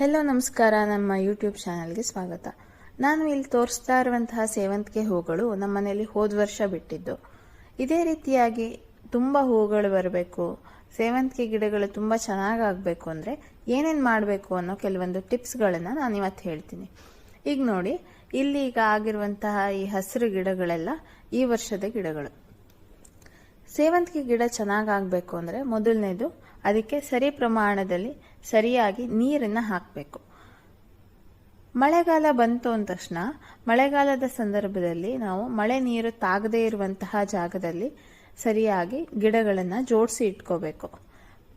Hello ನಮಸ್ಕಾರ. ನಮ್ಮ YouTube ಚಾನಲ್ಗೆ ಸ್ವಾಗತ. ನಾನು ಇಲ್ಲಿ ತೋರಿಸ್ತಾ ಇರುವಂತಹ ಸೇವಂತಿಗೆ ಹೂಗಳು ನಮ್ಮ ಮನೆಯಲ್ಲಿ ಹೋದ ವರ್ಷ ಬಿಟ್ಟಿದ್ದು. ಇದೇ ರೀತಿಯಾಗಿ ತುಂಬ ಹೂಗಳು ಬರಬೇಕು. ಸೇವಂತಿಗೆ ಗಿಡಗಳು ತುಂಬ ಚೆನ್ನಾಗಾಗಬೇಕು ಅಂದರೆ ಏನೇನು ಮಾಡಬೇಕು ಅನ್ನೋ ಕೆಲವೊಂದು ಟಿಪ್ಸ್ಗಳನ್ನು ನಾನು ಇವತ್ತು ಹೇಳ್ತೀನಿ. ಈಗ ನೋಡಿ, ಇಲ್ಲಿ ಈಗ ಆಗಿರುವಂತಹ ಈ ಹಸಿರು ಗಿಡಗಳೆಲ್ಲ ಈ ವರ್ಷದ ಗಿಡಗಳು. ಸೇವಂತಿಗೆ ಗಿಡ ಚೆನ್ನಾಗಾಗಬೇಕು ಅಂದರೆ ಮೊದಲನೇದು ಅದಕ್ಕೆ ಸರಿ ಪ್ರಮಾಣದಲ್ಲಿ ಸರಿಯಾಗಿ ನೀರನ್ನು ಹಾಕಬೇಕು. ಮಳೆಗಾಲ ಬಂತು ಅಂದ ತಕ್ಷಣ, ಮಳೆಗಾಲದ ಸಂದರ್ಭದಲ್ಲಿ ನಾವು ಮಳೆ ನೀರು ತಾಗದೇ ಇರುವಂತಹ ಜಾಗದಲ್ಲಿ ಸರಿಯಾಗಿ ಗಿಡಗಳನ್ನು ಜೋಡಿಸಿ ಇಟ್ಕೋಬೇಕು.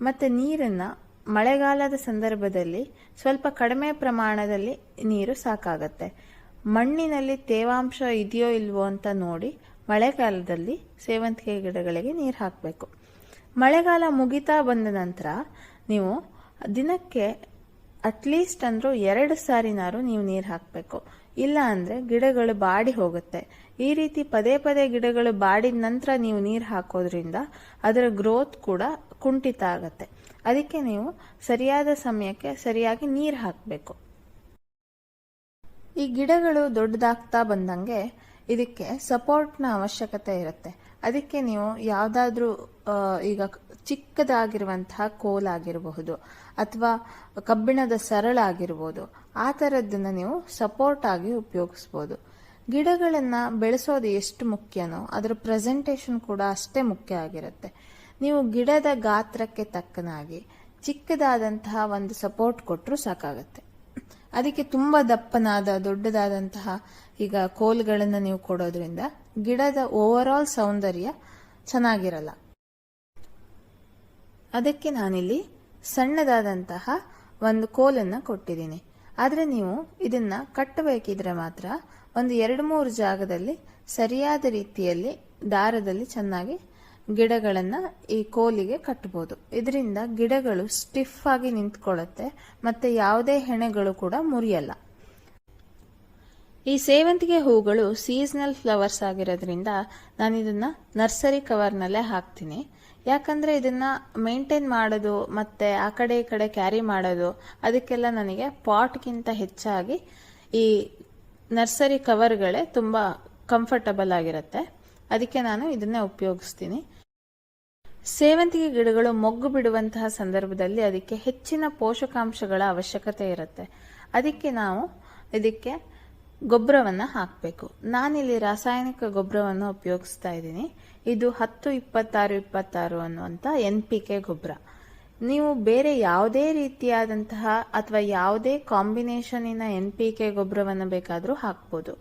ಮತ್ತು ನೀರನ್ನು ಮಳೆಗಾಲದ ಸಂದರ್ಭದಲ್ಲಿ ಸ್ವಲ್ಪ ಕಡಿಮೆ ಪ್ರಮಾಣದಲ್ಲಿ ನೀರು ಸಾಕಾಗತ್ತೆ. ಮಣ್ಣಿನಲ್ಲಿ ತೇವಾಂಶ ಇದೆಯೋ ಇಲ್ವೋ ಅಂತ ನೋಡಿ ಮಳೆಗಾಲದಲ್ಲಿ ಸೇವಂತಿಗೆ ಗಿಡಗಳಿಗೆ ನೀರು ಹಾಕಬೇಕು. ಮಳೆಗಾಲ ಮುಗಿತಾ ಬಂದ ನಂತರ ನೀವು ದಿನಕ್ಕೆ ಅಟ್ಲೀಸ್ಟ್ ಅಂದರೂ ಎರಡು ಸಾರಿನಾರು ನೀವು ನೀರು ಹಾಕಬೇಕು. ಇಲ್ಲ ಅಂದರೆ ಗಿಡಗಳು ಬಾಡಿ ಹೋಗುತ್ತೆ. ಈ ರೀತಿ ಪದೇ ಪದೇ ಗಿಡಗಳು ಬಾಡಿದ ನಂತರ ನೀವು ನೀರು ಹಾಕೋದ್ರಿಂದ ಅದರ ಗ್ರೋತ್ ಕೂಡ ಕುಂಠಿತ ಆಗುತ್ತೆ. ಅದಕ್ಕೆ ನೀವು ಸರಿಯಾದ ಸಮಯಕ್ಕೆ ಸರಿಯಾಗಿ ನೀರು ಹಾಕಬೇಕು. ಈ ಗಿಡಗಳು ದೊಡ್ಡದಾಗ್ತಾ ಬಂದಂಗೆ ಇದಕ್ಕೆ ಸಪೋರ್ಟ್ನ ಅವಶ್ಯಕತೆ ಇರುತ್ತೆ. ಅದಕ್ಕೆ ನೀವು ಯಾವುದಾದ್ರೂ ಈಗ ಚಿಕ್ಕದಾಗಿರುವಂತಹ ಕೋಲಾಗಿರಬಹುದು ಅಥವಾ ಕಬ್ಬಿಣದ ಸರಳ ಆಗಿರ್ಬೋದು ಆ ಥರದ್ದನ್ನು ನೀವು ಸಪೋರ್ಟ್ ಆಗಿ ಉಪಯೋಗಿಸ್ಬೋದು. ಗಿಡಗಳನ್ನು ಬೆಳೆಸೋದು ಎಷ್ಟು ಮುಖ್ಯನೋ ಅದರ ಪ್ರೆಸೆಂಟೇಷನ್ ಕೂಡ ಅಷ್ಟೇ ಮುಖ್ಯ ಆಗಿರುತ್ತೆ. ನೀವು ಗಿಡದ ಗಾತ್ರಕ್ಕೆ ತಕ್ಕನಾಗಿ ಚಿಕ್ಕದಾದಂತಹ ಒಂದು ಸಪೋರ್ಟ್ ಕೊಟ್ಟರು ಸಾಕಾಗತ್ತೆ. ಅದಕ್ಕೆ ತುಂಬ ದಪ್ಪನಾದ, ದೊಡ್ಡದಾದಂತಹ ಈಗ ಕೋಲ್ಗಳನ್ನು ನೀವು ಕೊಡೋದ್ರಿಂದ ಗಿಡದ ಓವರ್ ಆಲ್ ಸೌಂದರ್ಯ ಚೆನ್ನಾಗಿರಲ್ಲ. ಅದಕ್ಕೆ ನಾನಿಲ್ಲಿ ಸಣ್ಣದಾದಂತಹ ಒಂದು ಕೋಲನ್ನು ಕೊಟ್ಟಿದ್ದೀನಿ. ಆದರೆ ನೀವು ಇದನ್ನ ಕಟ್ಟಬೇಕಿದ್ರೆ ಮಾತ್ರ ಒಂದು ಎರಡು ಮೂರು ಜಾಗದಲ್ಲಿ ಸರಿಯಾದ ರೀತಿಯಲ್ಲಿ ದಾರದಲ್ಲಿ ಚೆನ್ನಾಗಿ ಗಿಡಗಳನ್ನು ಈ ಕೋಲಿಗೆ ಕಟ್ಟಬಹುದು ಇದರಿಂದ ಗಿಡಗಳು ಸ್ಟಿಫ್ ಆಗಿ ನಿಂತ್ಕೊಳ್ಳುತ್ತೆ, ಮತ್ತೆ ಯಾವುದೇ ಹೆಣೆಗಳು ಕೂಡ ಮುರಿಯಲ್ಲ. ಈ ಸೇವಂತಿಗೆ ಹೂಗಳು ಸೀಸನಲ್ ಫ್ಲವರ್ಸ್ ಆಗಿರೋದ್ರಿಂದ ನಾನು ಇದನ್ನ ನರ್ಸರಿ ಕವರ್ನಲ್ಲೇ ಹಾಕ್ತೀನಿ. ಯಾಕಂದ್ರೆ ಇದನ್ನ ಮೇಂಟೈನ್ ಮಾಡೋದು ಮತ್ತೆ ಆ ಕಡೆ ಈ ಕಡೆ ಕ್ಯಾರಿ ಮಾಡೋದು, ಅದಕ್ಕೆಲ್ಲ ನನಗೆ ಪಾಟ್ಗಿಂತ ಹೆಚ್ಚಾಗಿ ಈ ನರ್ಸರಿ ಕವರ್ಗಳೇ ತುಂಬ ಕಂಫರ್ಟಬಲ್ ಆಗಿರುತ್ತೆ. ಅದಕ್ಕೆ ನಾನು ಇದನ್ನೇ ಉಪಯೋಗಿಸ್ತೀನಿ. ಸೇವಂತಿಗೆ ಗಿಡಗಳು ಮೊಗ್ಗು ಬಿಡುವಂತಹ ಸಂದರ್ಭದಲ್ಲಿ ಅದಕ್ಕೆ ಹೆಚ್ಚಿನ ಪೋಷಕಾಂಶಗಳ ಅವಶ್ಯಕತೆ ಇರುತ್ತೆ. ಅದಕ್ಕೆ ನಾವು ಇದಕ್ಕೆ ಗೊಬ್ಬರವನ್ನು ಹಾಕಬೇಕು. ನಾನಿಲ್ಲಿ ರಾಸಾಯನಿಕ ಗೊಬ್ಬರವನ್ನು ಉಪಯೋಗಿಸ್ತಾ ಇದ್ದೀನಿ. ಇದು ಹತ್ತು, ಇಪ್ಪತ್ತಾರು ಇಪ್ಪತ್ತಾರು ಅನ್ನುವಂಥ ಎನ್ ಪಿ ಕೆ ಗೊಬ್ಬರ. ನೀವು ಬೇರೆ ಯಾವುದೇ ರೀತಿಯಾದಂತಹ ಅಥವಾ ಯಾವುದೇ ಕಾಂಬಿನೇಷನಿನ ಎನ್ ಪಿ ಕೆ ಗೊಬ್ಬರವನ್ನು ಬೇಕಾದರೂ ಹಾಕ್ಬೋದು.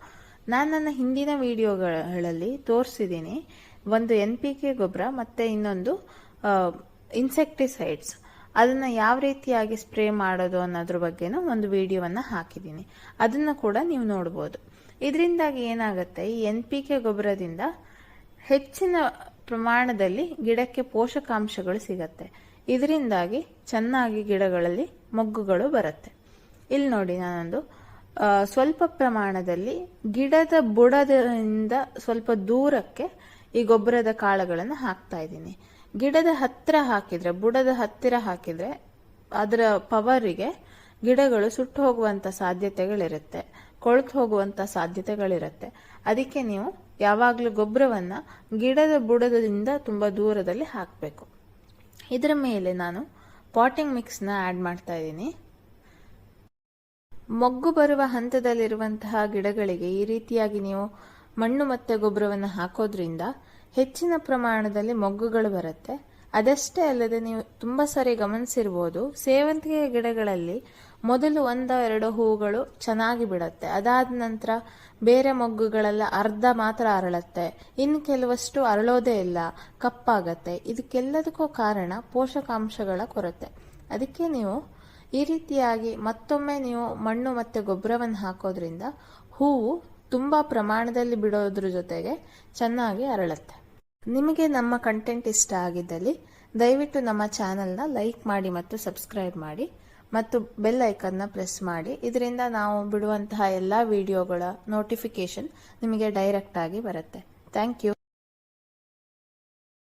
ನಾನು ನನ್ನ ಹಿಂದಿನ ವಿಡಿಯೋಗಳಲ್ಲಿ ತೋರಿಸಿದ್ದೀನಿ. ಒಂದು ಎನ್ ಪಿ ಕೆ ಗೊಬ್ಬರ ಮತ್ತು ಇನ್ನೊಂದು ಇನ್ಸೆಕ್ಟಿಸೈಡ್ಸ್ ಅದನ್ನು ಯಾವ ರೀತಿಯಾಗಿ ಸ್ಪ್ರೇ ಮಾಡೋದು ಅನ್ನೋದ್ರ ಬಗ್ಗೆನೂ ಒಂದು ವಿಡಿಯೋವನ್ನು ಹಾಕಿದ್ದೀನಿ. ಅದನ್ನು ಕೂಡ ನೀವು ನೋಡ್ಬೋದು. ಇದರಿಂದಾಗಿ ಏನಾಗುತ್ತೆ, ಈ ಎನ್ ಪಿ ಕೆ ಗೊಬ್ಬರದಿಂದ ಹೆಚ್ಚಿನ ಪ್ರಮಾಣದಲ್ಲಿ ಗಿಡಕ್ಕೆ ಪೋಷಕಾಂಶಗಳು ಸಿಗತ್ತೆ. ಇದರಿಂದಾಗಿ ಚೆನ್ನಾಗಿ ಗಿಡಗಳಲ್ಲಿ ಮೊಗ್ಗುಗಳು ಬರುತ್ತೆ. ಇಲ್ಲಿ ನೋಡಿ ನಾನೊಂದು ಸ್ವಲ್ಪ ಪ್ರಮಾಣದಲ್ಲಿ ಗಿಡದ ಬುಡದಿಂದ ಸ್ವಲ್ಪ ದೂರಕ್ಕೆ ಈ ಗೊಬ್ಬರದ ಕಾಳುಗಳನ್ನು ಹಾಕ್ತಾ ಇದ್ದೀನಿ. ಗಿಡದ ಹತ್ತಿರ ಹಾಕಿದ್ರೆ, ಬುಡದ ಹತ್ತಿರ ಹಾಕಿದ್ರೆ ಅದರ ಪವರಿಗೆ ಗಿಡಗಳು ಸುಟ್ಟು ಹೋಗುವಂತ ಸಾಧ್ಯತೆಗಳಿರುತ್ತೆ, ಕೊಳ್ತು ಹೋಗುವಂತ ಸಾಧ್ಯತೆಗಳಿರುತ್ತೆ. ಅದಕ್ಕೆ ನೀವು ಯಾವಾಗಲೂ ಗೊಬ್ಬರವನ್ನ ಗಿಡದ ಬುಡದಿಂದ ತುಂಬಾ ದೂರದಲ್ಲಿ ಹಾಕಬೇಕು. ಇದರ ಮೇಲೆ ನಾನು ಪಾಟಿಂಗ್ ಮಿಕ್ಸ್ನ ಆಡ್ ಮಾಡ್ತಾ ಇದ್ದೀನಿ. ಮೊಗ್ಗು ಬರುವ ಹಂತದಲ್ಲಿರುವಂತಹ ಗಿಡಗಳಿಗೆ ಈ ರೀತಿಯಾಗಿ ನೀವು ಮಣ್ಣು ಮತ್ತು ಗೊಬ್ಬರವನ್ನು ಹಾಕೋದ್ರಿಂದ ಹೆಚ್ಚಿನ ಪ್ರಮಾಣದಲ್ಲಿ ಮೊಗ್ಗುಗಳು ಬರುತ್ತೆ. ಅದಷ್ಟೇ ಅಲ್ಲದೆ ನೀವು ತುಂಬ ಸರಿ ಗಮನಿಸಿರ್ಬೋದು, ಸೇವಂತಿಗೆ ಗಿಡಗಳಲ್ಲಿ ಮೊದಲು ಒಂದ ಎರಡು ಹೂಗಳು ಚೆನ್ನಾಗಿ ಬಿಡುತ್ತೆ. ಅದಾದ ನಂತರ ಬೇರೆ ಮೊಗ್ಗುಗಳೆಲ್ಲ ಅರ್ಧ ಮಾತ್ರ ಅರಳುತ್ತೆ. ಇನ್ನು ಕೆಲವಷ್ಟು ಅರಳೋದೇ ಇಲ್ಲ, ಕಪ್ಪಾಗತ್ತೆ. ಇದಕ್ಕೆಲ್ಲದಕ್ಕೂ ಕಾರಣ ಪೋಷಕಾಂಶಗಳ ಕೊರತೆ. ಅದಕ್ಕೆ ನೀವು ಈ ರೀತಿಯಾಗಿ ಮತ್ತೊಮ್ಮೆ ನೀವು ಮಣ್ಣು ಮತ್ತು ಗೊಬ್ಬರವನ್ನು ಹಾಕೋದ್ರಿಂದ ಹೂವು ತುಂಬ ಪ್ರಮಾಣದಲ್ಲಿ ಬಿಡೋದ್ರ ಜೊತೆಗೆ ಚೆನ್ನಾಗಿ ಅರಳುತ್ತೆ. ನಿಮಗೆ ನಮ್ಮ ಕಂಟೆಂಟ್ ಇಷ್ಟ ಆಗಿದ್ದಲ್ಲಿ, ದಯವಿಟ್ಟು ನಮ್ಮ ಚಾನಲ್ನ ಲೈಕ್ ಮಾಡಿ ಮತ್ತು ಸಬ್ಸ್ಕ್ರೈಬ್ ಮಾಡಿ ಮತ್ತು ಬೆಲ್ ಐಕನ್ನ ಪ್ರೆಸ್ ಮಾಡಿ. ಇದರಿಂದ ನಾವು ಬಿಡುವಂತಹ ಎಲ್ಲ ವಿಡಿಯೋಗಳ ನೋಟಿಫಿಕೇಶನ್ ನಿಮಗೆ ಡೈರೆಕ್ಟ್ ಆಗಿ ಬರುತ್ತೆ. Thank you